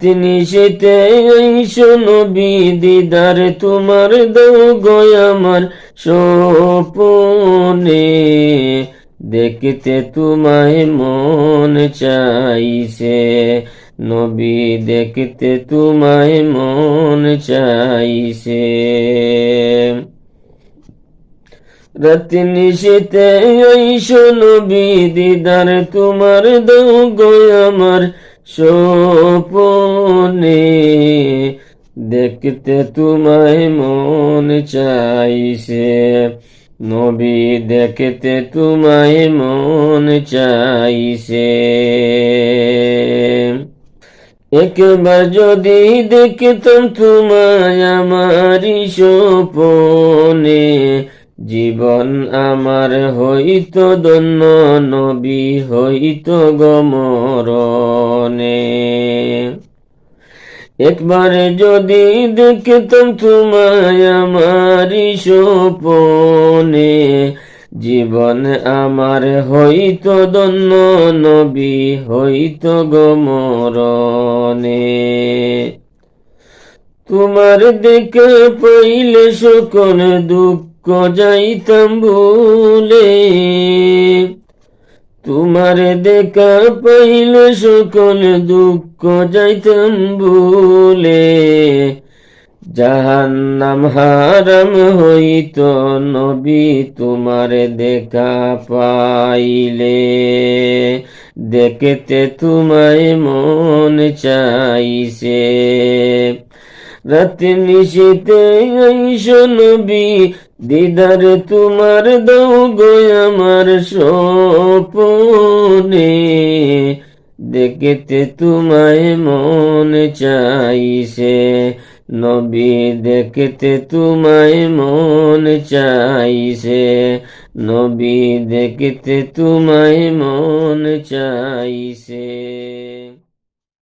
তিনি সেতে নবী দিদার, তোমার দৌ গয় আমার সোপনে দেখতে তোমায় মন চাইছে নবী, দেখতে তোমায় মন চাইছে। রাত নিশীতে নবী দিদার, তোমার দৌ গয় আমার সোপনে দেখতে তোমায় মন চাইছে। নবী, দেখতে তোমায় মন চাইছে। একবার যদি দেখতাম তোমায়, আমারই সোপনে জীবন আমার হইত দন্য নবী, হইত গমরণে একবার যদি দেখতাম তোমায় আমারই সোপনে জীবন আমার হইত দন্য নবী, হইত গমরণে তোমার দেখে পইলে সকল দুঃখ যাইতাম ভুলে তোমার দেখা পাইলে সকল দুঃখ যাইতাম ভুলে জাহান নাম হারাম হইত নবী তোমার দেখা পাইলে। দেখতে তোমায় মন চাইছে। রাত নিশীতে নবী দিদার তোমার দৌ গো আমার সোপনে দেখতে তোমায় মন চাইছে, নবী, দেখতে তোমায় মন চাইছে, নবী, দেখতে তোমায় মন চাইছে।